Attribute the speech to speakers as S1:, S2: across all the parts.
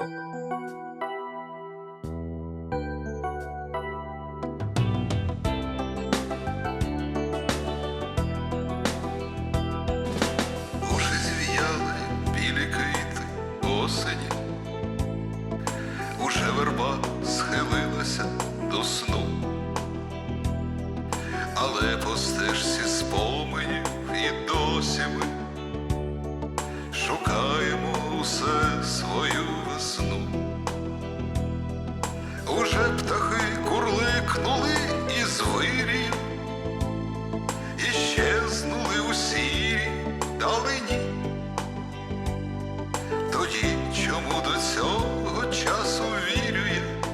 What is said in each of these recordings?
S1: Уже верба схилилася до сну, але по стежці і досі ми шукаємо усе свою весну. Уже птахи курликнули із вирію, і щезнули у сірій далині. Тоді чому до цього часу вірю я,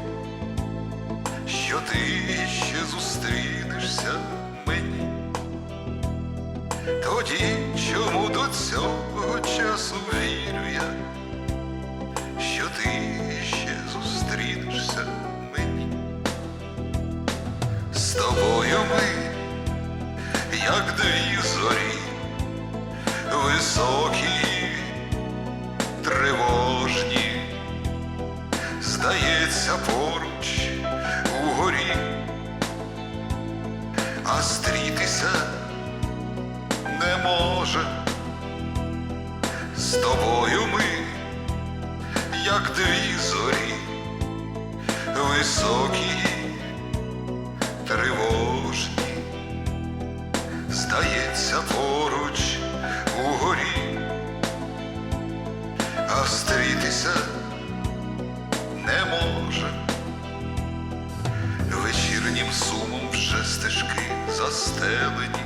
S1: що ти ще зустрінешся мені? Тоді чому до цього часу вірю я, що ти ще зустрінешся мені? З тобою ми як дві зорі, високі, тривожні, здається, поруч угорі, а стрітися не може. З тобою ми, як дві зорі, високі, тривожні здається поруч угорі, а встрітися не може. Вечірнім сумом вже стежки застелені,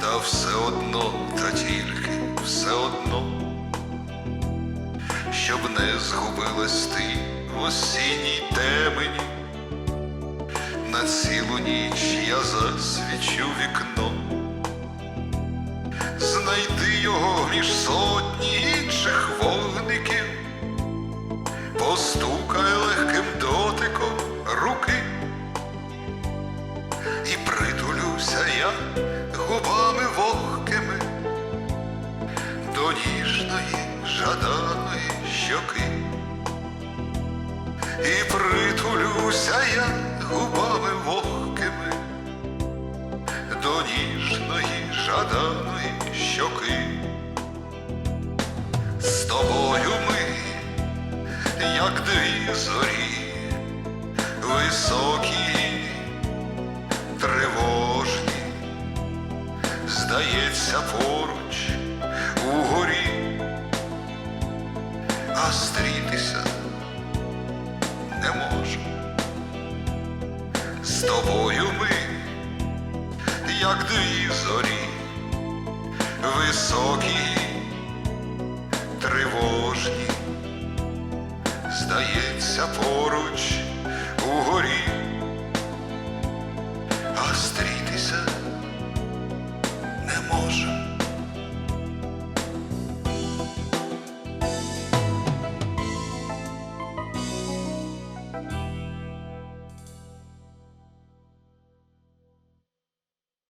S1: та все одно, та тільки все одно, щоб не згубилась ти в осінній темені. На цілу ніч я засвічу вікно, знайти його між сотні інших вогників, постукай легким дотиком руки, і притулюся я губами ніжної жаданої щоки. І притулюся я губами вогкими до ніжної жаданої щоки. З тобою ми, як дві зорі, високі, тривожні, здається, поруч а стрітися не можу. З тобою ми, як дві зорі, високі, тривожні, здається, поруч